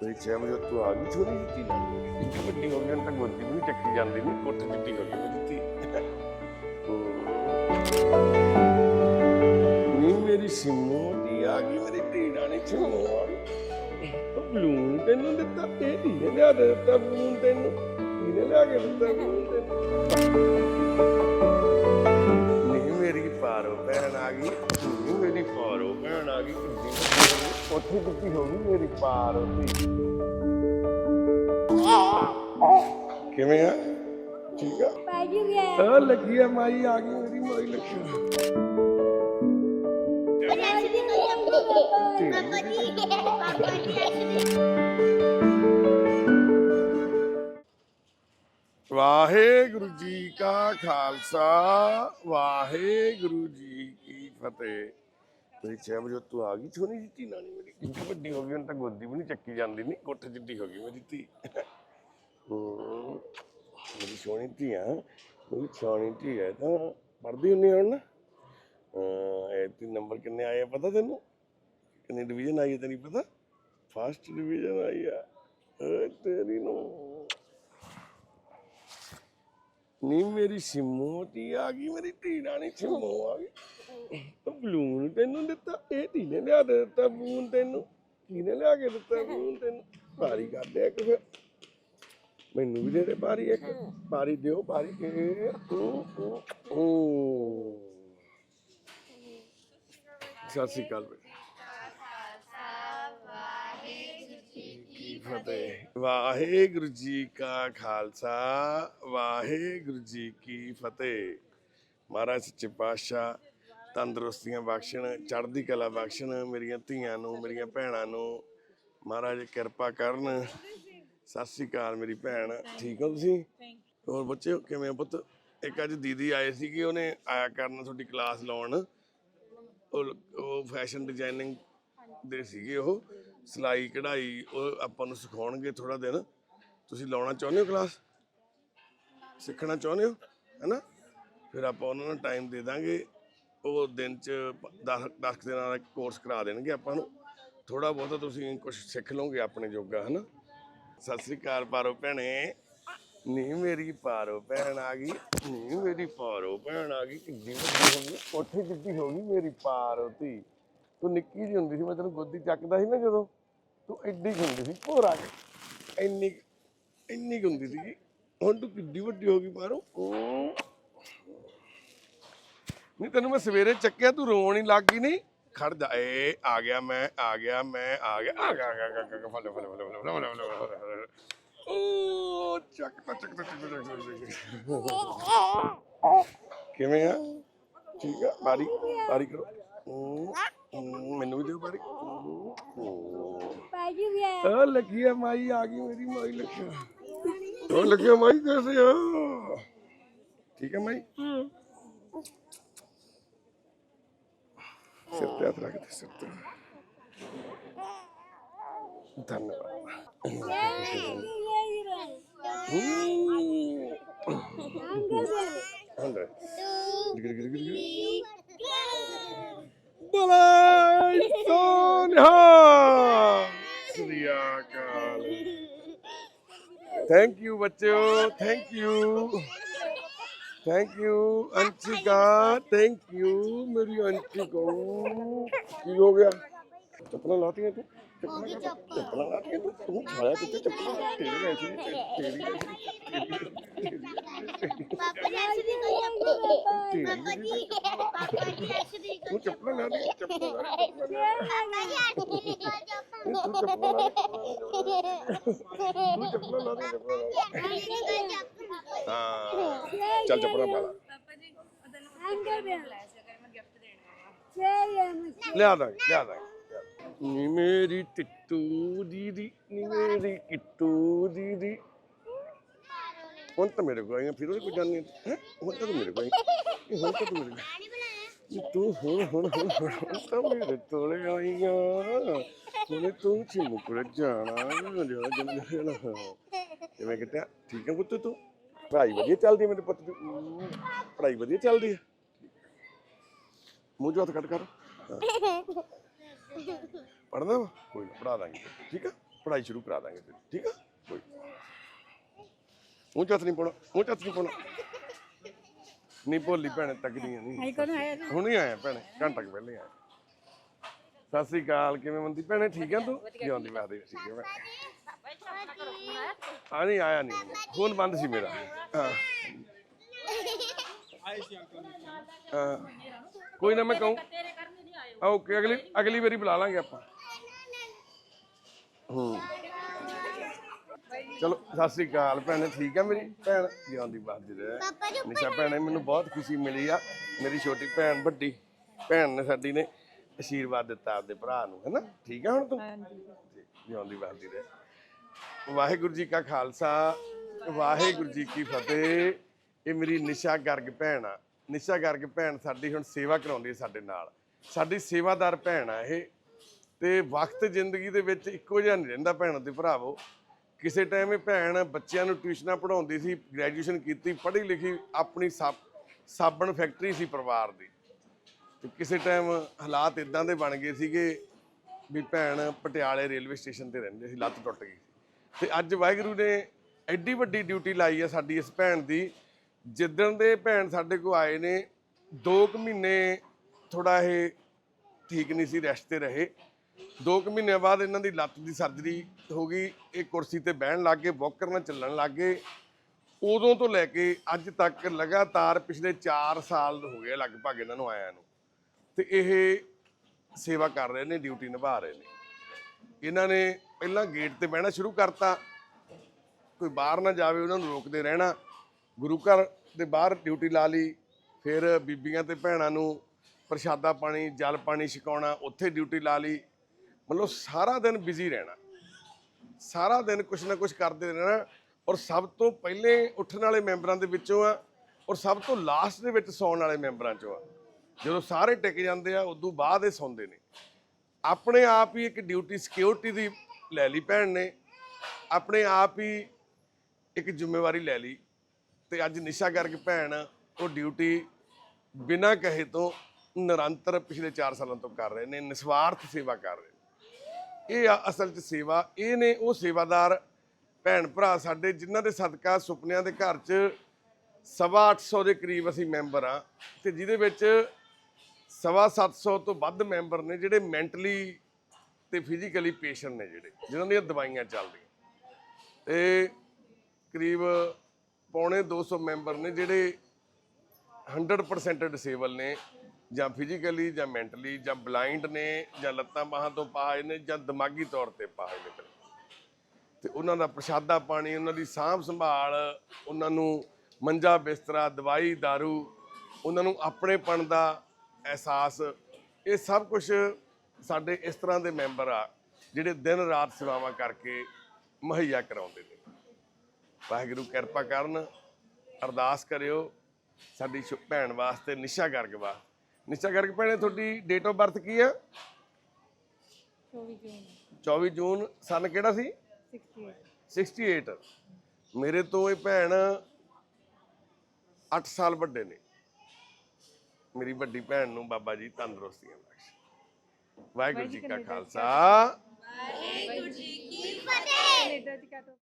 ਤੇ ਛੇ ਵਜੇ ਤੂੰ ਆ ਗਈ ਛੋਟੀ ਜਿਹੀ ਨਾ ਇੱਕ ਵੱਡੀ ਹੋ ਗਈ ਤਾਂ ਗੋਦੀ ਵੀ ਚੱਕੀ ਜਾਂਦੀ ਨਹੀਂ ਕੋਠ ਚਿੱਟੀ ਹੋ ਗਈ ਮੇਰੀ ਨੀ ਮੇਰੀ ਸਿੰਮੋ ਦੀ ਆ ਗਈ ਮੇਰੀ ਧੀ ਰਾਣੀ ਸਿੰਮੋ ਬਲੂਨ ਤੈਨੂੰ ਦਿੱਤਾ, ਇਹ ਧੀ ਲਿਆ ਦਿੱਤਾ ਬਲੂਨ ਤੈਨੂੰ? ਇਹਨੇ ਲਿਆ ਕੇ ਦਿੱਤਾ ਬਲੂਨ ਤੈਨੂੰ? ਮੇਰੀ ਪਾਰੋ ਭੈਣ ਆ ਗਈ ਨੀ ਮੇਰੀ ਪਾਰੋ ਭੈਣ ਆ ਗਈ ਕਿੰਨੀ ਵੱਡੀ ਹੋ ਗਈ। ਉੱਥੇ ਕਿੱਤੀ ਹੋ ਗਈ ਮੇਰੀ ਪਾਰੋ ਧੀ ਕਿਵੇਂ ਆ? ਠੀਕ ਆ? ਪਾਜੀ ਗਿਆ ਆ ਲੱਗੀ ਆ ਮਾਈ ਆ ਗਈ ਮੇਰੀ ਮਾਈ ਲੱਗੀ। ਪਾਜੀ ਦੀ ਕੋਈ ਅੰਦਰ ਪਾਪਾ ਜੀ ਪਾਪਾ ਜੀ ਵਾਹਿਗੁਰੂ ਜੀ ਕਾ ਖਾਲਸਾ, ਵਾਹਿਗੁਰੂ ਜੀ ਕੀ ਫਤਿਹ। ਤੇ ਛੇ ਵਜੇ ਤੂੰ ਆ ਗਈ ਛੋਣੀ ਜੀ ਨਾਨੀ ਮੇਰੀ। ਕਿੰਨੀ ਵੱਡੀ ਹੋ ਗਈ, ਹੁਣ ਤਾਂ ਗੋਦੀ ਵੀ ਨਹੀਂ ਚੱਕੀ ਜਾਂਦੀ, ਨਹੀਂ ਕੋਠ ਜਿੱਡੀ ਹੋ ਗਈ ਮੇਰੀ ਧੀ ਮੇਰੀ ਸੋਹਣੀ ਧੀ ਆ, ਮੇਰੀ ਸੋਹਣੀ ਧੀ ਹੈ ਤਾਂ ਪੜ੍ਹਦੀ ਹੁੰਨੀ ਹੁਣ ਨਾ। ਇਹ ਤੀ ਨੰਬਰ ਕਿੰਨੇ ਆਏ ਪਤਾ ਤੈਨੂੰ? ਕਿੰਨੀ ਡਿਵੀਜ਼ਨ ਆਈ ਤੈਨੂੰ ਪਤਾ? ਫਸਟ ਡਿਵੀਜ਼ਨ ਆਈ ਆ। ਤੇਰੀ ਨੂੰ ਨੀ ਮੇਰੀ ਸਿੰਮੋ ਤੀ ਆ ਗਈ ਮੇਰੀ ਧੀ ਰਾਣੀ ਸਿੰਮੋ ਆ ਗਈ। ਉਹ ਬਲੂਨ ਤੈਨੂੰ ਦਿੱਤਾ ਇਹ ਧੀ ਨੇ ਲਿਆ ਦੇ ਦਿੱਤਾ ਬਲੂਨ ਤੈਨੂੰ। ਕਿਹਨੇ ਲਿਆ ਕੇ ਦਿੱਤਾ ਬਲੂਨ ਤੈਨੂੰ। ਭਾਰੀ ਕਰਦੇ ਇੱਕ ਫਿਰ। ਮੈਨੂੰ ਵੀ ਦੇ ਦੇ ਭਾਰੀ ਇੱਕ। ਭਾਰੀ ਦਿਓ ਭਾਰੀ ਕੇ ਊ, ਊ, ਊ। ਸਤਿ ਸ਼੍ਰੀ ਅਕਾਲ ਬੇਟਾ ਫਤਿਹ ਵਾਹਿਗੁਰੂ ਜੀ ਕਾ ਖਾਲਸਾ, ਵਾਹਿਗੁਰੂ ਜੀ ਕੀ ਫਤਿਹ। ਮਹਾਰਾਜ ਸੱਚੇ ਪਾਤਸ਼ਾਹ, ਤੰਦਰੁਸਤੀਆਂ ਬਖਸ਼ਣ, ਚੜ੍ਹਦੀ ਕਲਾ ਬਖਸ਼ਣ ਮੇਰੀਆਂ ਧੀਆਂ ਨੂੰ, ਮੇਰੀਆਂ ਭੈਣਾਂ ਨੂੰ। ਮਹਾਰਾਜ ਕਿਰਪਾ ਕਰਨ। ਸਤਿ ਸ੍ਰੀ ਅਕਾਲ ਮੇਰੀ ਭੈਣ। ਠੀਕ ਹੋ ਤੁਸੀਂ? ਹੋਰ ਬੱਚੇ ਕਿਵੇਂ ਪੁੱਤ? ਇੱਕ ਅੱਜ ਦੀਦੀ ਆਏ ਸੀਗੇ, ਉਹਨੇ ਆਇਆ ਕਰਨ ਤੁਹਾਡੀ ਕਲਾਸ ਲਾਉਣ। ਉਹ ਫੈਸ਼ਨ ਡਿਜ਼ਾਈਨਿੰਗ ਦੇ ਸੀਗੇ ਉਹ। ਸਿਲਾਈ, ਕਢਾਈ, ਉਹ ਆਪਾਂ ਨੂੰ ਸਿਖਾਉਣਗੇ ਥੋੜਾ ਦਿਨ। ਤੁਸੀਂ ਲਾਉਣਾ ਚਾਹੁੰਦੇ ਹੋ ਕਲਾਸ? ਸਿੱਖਣਾ ਚਾਹੁੰਦੇ ਹੋ? ਹੈਨਾ? ਫਿਰ ਆਪਾਂ ਉਹਨਾਂ ਨੂੰ ਟਾਈਮ ਦੇ ਦਾਂਗੇ। ਉਹ ਦਿਨ ਚ 10 10 ਦਿਨਾਂ ਦਾ ਕੋਰਸ ਕਰਾ ਦੇਣਗੇ ਆਪਾਂ ਨੂੰ। ਥੋੜਾ ਬਹੁਤਾ ਤੁਸੀਂ ਕੁਝ ਸਿੱਖ ਲਓਗੇ ਆਪਣੇ ਜੋਗਾ, ਹੈਨਾ? ਸਤਿ ਸ੍ਰੀ ਅਕਾਲ ਪਾਰੋ ਭੈਣੇ। ਨੀ ਮੇਰੀ ਪਾਰੋ ਭੈਣ ਆ ਗਈ। ਨੀ ਮੇਰੀ ਪਾਰੋ ਭੈਣ ਆ ਗਈ। ਕਿੰਨੀ ਵੱਡੀ ਹੋ ਗਈ। ਉੱਥੇ ਜਿੱਡੀ ਹੋ ਗਈ ਮੇਰੀ ਪਾਰੋ ਧੀ। ਤੂੰ ਨਿੱਕੀ ਜਿਹੀ ਹੁੰਦੀ ਸੀ, ਮੈਂ ਤੈਨੂੰ ਗੋਦੀ ਚੱਕਦਾ ਸੀ ਨਾ ਜਦੋਂ। ਤੂੰ ਐਡੀ ਕੁ ਹੁੰਦੀ ਸੀ। ਭੋਰਾ ਕੇ। ਇੰਨੀ ਕੁ- ਇੰਨੀ ਕੁ ਹੁੰਦੀ ਸੀ ਹੁਣ ਤੂੰ ਕਿੱਡੀ ਵੱਡੀ ਹੋ ਗਈ ਪਾਰੋ ਨਹੀਂ ਤੈਨੂੰ ਮੈਂ ਸਵੇਰੇ ਚੱਕਿਆ ਤੂੰ ਰੋਣ ਹੀ ਲੱਗ ਗਈ ਨਹੀਂ ਖੜ ਜਾ। ਏ ਆ ਗਿਆ ਮੈਂ ਆ ਗਿਆ ਮੈਂ ਆ ਗਿਆ। ਆ ਗਿਆ ਆ ਗਿਆ, ਆ ਗਿਆ, ਆ ਗਿਆ। ਫਲੇ ਫਲੇ ਫਲੇ ਫਲੇ ਫਲੇ ਫਲੇ ਫਲੇ ਫਲੇ ਓ ਚੱਕ ਤਾ ਚੱਕ ਤਾ ਚੱਕ ਤਾ, ਚੱਕ ਤਾ, ਚੱਕ ਤਾ। ਕਿਵੇਂ ਆ? ਠੀਕ ਆ? ਬਾਰੀ ਬਾਰੀ ਕਰੋ। ਹੂੰ, ਮੈਨੂੰ ਵੀ ਦਿਓ ਬਾਰੀ ਹੂੰ, ਹੂੰ। ਪਾਜੀ ਗਿਆ ਆ ਲੱਗੀ ਆ ਮਾਈ ਆ ਗਈ ਮੇਰੀ ਮਾਈ ਲੱਗੀ। ਆ। ਉਹ ਲੱਗੀ ਆ ਮਾਈ कैसे ਹੋ ਠੀਕ ਹੈ ਮਾਈ? ਸਿਰ ਤੇ ਹੱਥ ਰੱਖ ਦੇ ਸਿਰ ਤੇ। ਧੰਨਵਾਦ। ਅੰਦਰ। ਗਿਰ ਗਿਰ ਗਿਰ ਗਿਰ ਬਲਾਈ ਸੋਨਹਾ ਸ੍ਰੀ ਅਕਾਲ ਥੈਂਕ ਯੂ ਬੱਚਿਓ। Thank you thank you Anshika. Thank you ਮੇਰੀ ਅੰਸ਼ਿਕਾ। ਕੀ ਹੋ ਗਿਆ? ਚੱਪਲਾਂ ਲਾਤੀਆਂ ਤੂੰ? ਚੱਪਲਾਂ ਲਾਤੀਆਂ? ਤੂੰ? ਤੂੰ ਖਾਇਆ ਕਿੱਥੇ ਚੱਪਲਾਂ ਤੇਰੀ ਐਸੀ ਤੇਰੀ ਪਾਪਾ ਜੀ ਐਸੇ ਦੀ ਕੋਈ ਅੰਦਰ ਪਾਪਾ ਜੀ। ਪਾਪਾ ਜੀ ਐਸੇ ਦੀ ਤੂੰ ਚੱਪਲਾਂ ਲਾ ਦੇ ਚੱਪਲਾਂ ਲਾ ਦੇ, ਚੱਪਲਾਂ ਲਾ ਦੇ। ਪਾਪਾ ਜੀ ਐਸੇ ਦੀ ਲਾ ਦੇ ਲੈ ਮੈਂ ਗਿਫਟ ਦੇਣਾ ਲਿਆ ਦਾਂ ਲਿਆ ਦਾਂ ਨੀ ਮੇਰੀ ਟਿੱਟੂ ਦੀਦੀ ਨੀ ਮੇਰੀ ਕਿੱਟੂ ਦੀਦੀ ਹੁਣ ਤਾਂ ਮੇਰੇ ਕੋਲ ਆਈਆਂ ਫਿਰ ਉਹਦੇ ਕੋਲ ਜਾਣੀ ਹੈ ਹੁਣ ਤਾਂ ਤੂੰ ਮੇਰੇ ਕੋਲ ਆਈ ਇਹ ਹੁਣ ਤਾਂ ਤੂੰ ਮੇਰੇ ਕੋਲ ਨੀ ਤੂੰ ਹੁਣ ਹੁਣ ਹੁਣ ਹੁਣ ਤਾਂ ਮੇਰੇ ਤੋਲੇ ਆਈਆਂ ਹੁਣੇ ਤੂੰ ਚਿਮੁਕ ਜਾਣਾ ਜਿਹੜਾ ਜਨ ਜਣਾ। ਜਿਵੇਂ ਕਿਤੇ ਠੀਕ ਹੈ ਪੁੱਤ ਤੂੰ? ਪੜ੍ਹਾਈ ਵਧੀਆ ਚੱਲਦੀ ਹੈ ਮੇਰੇ ਪੁੱਤ ਦੀ? ਹਮ, ਵਧੀਆ ਚੱਲਦੀ ਹੈ ਮੂੰਹ ਚੋਂ ਕੱਟ ਕਰ। ਪੜਨਾ ਵਾ? ਕੋਈ ਨਾ ਪੜਾ ਦਾਂਗੇ ਠੀਕ ਆ? ਪੜ੍ਹਾਈ ਸ਼ੁਰੂ ਕਰਾ ਦਾਂਗੇ ਤੇਰੀ ਠੀਕ ਆ? ਕੋਈ ਉਹ ਚੱਤ ਨਹੀਂ ਪਾਉਣਾ ਉਹ ਚੱਤ ਨਹੀਂ ਪਾਉਣਾ? ਨਹੀਂ ਭੋਲੀ ਭੈਣੇ ਤੱਕਦੀਆਂ ਨਹੀਂ ਆਈ ਕਦੋਂ ਆਇਆ ਜੀ ਹੁਣੇ ਆਇਆ ਭੈਣੇ ਘੰਟਾ ਕੁ ਪਹਿਲੇ ਆਇਆ ਸਤਿ ਸ੍ਰੀ ਅਕਾਲ ਕਿਵੇਂ ਮੰਦੀ ਭੈਣੇ ਠੀਕ ਆ ਤੂੰ? ਜਿਉਂਦੀ ਵਾਦੇ ਠੀਕ ਹੈ। ਆ ਨਹੀਂ ਆਇਆ ਨਹੀਂ। ਫੋਨ ਬੰਦ ਸੀ ਮੇਰਾ। ਹਾਂ। ਹਾਂ। ਕੋਈ ਨਾ ਮੈਂ ਕਹੂੰ। ਓਕੇ ਅਗਲੀ ਅਗਲੀ ਵਾਰੀ ਬੁਲਾ ਲਾਂਗੇ ਆਪਾਂ। ਹੂੰ। ਚਲੋ ਸਤਿ ਸ੍ਰੀ ਅਕਾਲ ਭੈਣੇ ਠੀਕ ਆ ਮੇਰੀ? ਭੈਣ ਜਿਉਂਦੀ ਬਾਦੀ ਰਹੇ। ਪਾਪਾ ਜੀ ਨਿਸ਼ਾ ਭੈਣੇ ਮੈਨੂੰ ਬਹੁਤ ਖੁਸ਼ੀ ਮਿਲੀ ਆ ਮੇਰੀ ਛੋਟੀ ਭੈਣ ਵੱਡੀ ਭੈਣ ਨੇ ਸਾਡੀ ਨੇ ਆਸ਼ੀਰਵਾਦ ਦਿੱਤਾ ਆਪਦੇ ਭਰਾ ਨੂੰ ਹੈਨਾ? ਠੀਕ ਆ ਹੁਣ ਤੂੰ? ਜੀ, ਜਿਉਂਦੀ ਬਾਦੀ ਰਹੇ। ਵਾਹਿਗੁਰੂ ਜੀ ਕਾ ਖਾਲਸਾ ਵਾਹਿਗੁਰੂ ਜੀ ਕੀ ਫਤਿਹ। ਇਹ ਮੇਰੀ ਨਿਸ਼ਾ ਗਰਗ ਭੈਣ ਆ। ਨਿਸ਼ਾ ਗਰਗ ਭੈਣ ਸਾਡੀ ਹੁਣ ਸੇਵਾ ਕਰਾਉਂਦੀ ਹੈ ਸਾਡੇ ਨਾਲ। ਸਾਡੀ ਸੇਵਾਦਾਰ ਭੈਣ ਆ ਇਹ। ਤੇ ਵਕਤ ਜ਼ਿੰਦਗੀ ਦੇ ਵਿੱਚ ਇੱਕੋ ਜਿਹਾ ਨਹੀਂ ਰਹਿੰਦਾ ਭੈਣ ਤੇ ਭਰਾਵੋ। ਕਿਸੇ ਟਾਈਮ ਇਹ ਭੈਣ ਬੱਚਿਆਂ ਨੂੰ ਟਿਊਸ਼ਨਾਂ ਪੜ੍ਹਾਉਂਦੀ ਸੀ ਗ੍ਰੈਜੂਏਸ਼ਨ ਕੀਤੀ, ਪੜ੍ਹੀ ਲਿਖੀ, ਆਪਣੀ ਸਾਬ- ਸਾਬਣ ਫੈਕਟਰੀ ਸੀ ਪਰਿਵਾਰ ਦੀ। ਤੇ ਕਿਸੇ ਟਾਈਮ ਹਾਲਾਤ ਇਦਾਂ ਦੇ ਬਣ ਗਏ ਸੀਗੇ ਵੀ ਭੈਣ ਪਟਿਆਲੇ ਰੇਲਵੇ ਸਟੇਸ਼ਨ ਤੇ ਰਹਿੰਦੇ ਸੀ, ਲੱਤ ਟੁੱਟ ਗਈ। ਤੇ ਅੱਜ ਵਾਹਿਗੁਰੂ ਨੇ ਐਡੀ ਵੱਡੀ ਡਿਊਟੀ ਲਾਈ ਹੈ ਸਾਡੀ ਇਸ ਭੈਣ ਦੀ, ਜਿੱਦਣ ਦੇ ਭੈਣ ਸਾਡੇ ਕੋਲ ਆਏ ਨੇ 2 ਕੁ ਮਹੀਨੇ ਥੋੜਾ ਇਹ ਠੀਕ ਨਹੀਂ ਸੀ ਰੈਸਟ ਤੇ ਰਹੇ। 2 ਕੁ ਮਹੀਨਿਆਂ ਬਾਅਦ ਇਹਨਾਂ ਦੀ ਲੱਤ ਦੀ ਸਰਜਰੀ ਹੋ ਗਈ, ਇਹ ਕੁਰਸੀ ਤੇ ਬਹਿਣ ਲੱਗ ਗਏ, ਵਾਕਰ ਨਾਲ ਚੱਲਣ ਲੱਗ ਗਏ। ਉਦੋਂ ਤੋਂ ਲੈ ਕੇ ਅੱਜ ਤੱਕ ਲਗਾਤਾਰ ਪਿਛਲੇ 4 ਸਾਲ ਹੋ ਗਏ ਲਗਭਗ ਇਹਨਾਂ ਨੂੰ ਆਇਆਂ ਨੂੰ। ਤੇ ਇਹ ਸੇਵਾ ਕਰ ਰਹੇ ਨੇ, ਡਿਊਟੀ ਨਿਭਾ ਰਹੇ ਨੇ। ਇਹਨਾਂ ਨੇ ਪਹਿਲਾਂ ਗੇਟ ਤੇ ਬਹਿਣਾ ਸ਼ੁਰੂ ਕਰਤਾ। ਕੋਈ ਬਾਹਰ ਨਾ ਜਾਵੇ, ਉਹਨਾਂ ਨੂੰ ਰੋਕਦੇ ਰਹਿਣਾ। ਗੁਰੂ ਘਰ ਦੇ ਬਾਹਰ ਡਿਊਟੀ ਲਾ ਲਈ, ਫਿਰ ਬੀਬੀਆਂ ਤੇ ਭੈਣਾਂ ਨੂੰ ਪ੍ਰਸ਼ਾਦਾ ਪਾਣੀ, ਜਲ ਪਾਣੀ ਛਕਾਉਣਾ, ਉੱਥੇ ਡਿਊਟੀ ਲਾ ਲਈ। ਮਤਲਬ ਸਾਰਾ ਦਿਨ ਬਿਜ਼ੀ ਰਹਿਣਾ। ਸਾਰਾ ਦਿਨ ਕੁਛ ਨਾ ਕੁਛ ਕਰਦੇ ਰਹਿਣਾ ਔਰ ਸਭ ਤੋਂ ਪਹਿਲੇ ਉੱਠਣ ਵਾਲੇ ਮੈਂਬਰਾਂ ਦੇ ਵਿੱਚੋਂ ਆ ਔਰ ਸਭ ਤੋਂ ਲਾਸਟ ਦੇ ਵਿੱਚ ਸੌਣ ਵਾਲੇ ਮੈਂਬਰਾਂ ਚੋਂ ਆ। ਜਦੋਂ ਸਾਰੇ ਟਿਕ ਜਾਂਦੇ ਆ, ਉਦੋਂ ਬਾਅਦ ਇਹ ਸੌਂਦੇ ਨੇ। ਆਪਣੇ ਆਪ ਹੀ ਇੱਕ ਡਿਊਟੀ ਸਿਕਿਉਰਿਟੀ ਦੀ ਲੈ ਲਈ ਭੈਣ ਨੇ। ਆਪਣੇ ਆਪ ਹੀ ਇੱਕ ਜ਼ਿੰਮੇਵਾਰੀ ਲੈ ਲਈ ਤੇ ਅੱਜ ਨਿਸ਼ਾ ਕਰਕੇ ਭੈਣ ਉਹ ਡਿਊਟੀ ਬਿਨਾਂ ਕਹੇ ਤੋਂ ਨਿਰੰਤਰ ਪਿਛਲੇ 4 ਸਾਲਾਂ ਤੋਂ ਕਰ ਰਹੇ ਨੇ, ਨਿਸਵਾਰਥ ਸੇਵਾ ਕਰ ਰਹੇ ਨੇ। ਇਹ ਆ ਅਸਲ 'ਚ ਸੇਵਾ। ਇਹ ਨੇ ਉਹ ਸੇਵਾਦਾਰ ਭੈਣ ਭਰਾ ਸਾਡੇ ਜਿਨ੍ਹਾਂ ਦੇ ਸਦਕਾ ਸੁਪਨਿਆਂ ਦੇ ਘਰ 'ਚ ਸਵਾ 800 ਦੇ ਕਰੀਬ ਅਸੀਂ ਮੈਂਬਰ ਆ ਤੇ ਜਿਹਦੇ ਵਿੱਚ ਸਵਾ 700 ਤੋਂ ਵੱਧ ਮੈਂਬਰ ਨੇ ਜਿਹੜੇ ਮੈਂਟਲੀ ਤੇ ਫਿਜ਼ੀਕਲੀ ਪੇਸ਼ੈਂਟ ਨੇ ਜਿਹੜੇ, ਜਿਨ੍ਹਾਂ ਦੀਆਂ ਦਵਾਈਆਂ ਚੱਲਦੀਆਂ ਤੇ ਕਰੀਬ ਪੌਣੇ 200 ਮੈਂਬਰ ਨੇ ਜਿਹੜੇ 100% ਡਿਸੇਬਲ ਨੇ। ਜਾਂ ਫਿਜ਼ੀਕਲੀ ਜਾਂ ਮੈਂਟਲੀ ਜਾਂ ਬਲਾਈਂਡ ਨੇ ਜਾਂ ਲੱਤਾਂ ਬਾਹਾਂ ਤੋਂ ਪਾਏ ਨੇ ਜਾਂ ਦਿਮਾਗੀ ਤੌਰ ਤੇ ਪਾਏ ਨੇ ਤੇ ਉਹਨਾਂ ਦਾ ਪ੍ਰਸ਼ਾਦਾ ਪਾਣੀ, ਉਹਨਾਂ ਦੀ ਸਾਂਭ ਸੰਭਾਲ, ਉਹਨਾਂ ਨੂੰ ਮੰਜਾ, ਬਿਸਤਰਾ, ਦਵਾਈ, दारू, ਉਹਨਾਂ ਨੂੰ ਆਪਣੇਪਣ ਦਾ ਅਹਿਸਾਸ, ਇਹ ਸਭ ਕੁਝ ਸਾਡੇ ਇਸ ਤਰ੍ਹਾਂ ਦੇ ਮੈਂਬਰ ਆ ਜਿਹੜੇ ਦਿਨ ਰਾਤ ਸੇਵਾਵਾਂ ਕਰਕੇ ਮੁਹੱਈਆ ਕਰਾਉਂਦੇ ਨੇ। ਵਾਹਿਗੁਰੂ ਕਿਰਪਾ ਕਰਨ, ਅਰਦਾਸ ਕਰਿਓ, ਸਾਡੀ ਸ਼ੁ- ਭੈਣ ਵਾਸਤੇ ਨਿਸ਼ਾ ਗਰਗ ਵਾਸਤੇ। ਨਿਸ਼ਾ ਗਰਗ ਭੈਣੇ ਤੁਹਾਡੀ ਡੇਟ ਆਫ ਬਰਥ ਕੀ ਆ? 24 ਜੂਨ। 24 ਜੂਨ ਸਨ ਕਿਹੜਾ ਸੀ? 68 68 ਮੇਰੇ ਤੋਂ ਇਹ ਭੈਣ 8 ਸਾਲ ਵੱਡੇ ਨੇ। ਮੇਰੀ ਵੱਡੀ ਭੈਣ ਨੂੰ ਬਾਬਾ ਜੀ ਤੰਦਰੁਸਤੀਆਂ ਬਖਸ਼। ਵਾਹਿਗੁਰੂ ਜੀ ਕਾ ਖਾਲਸਾ। ਵਾਹਿਗੁਰੂ ਜੀ ਕੀ ਫਤਿਹ।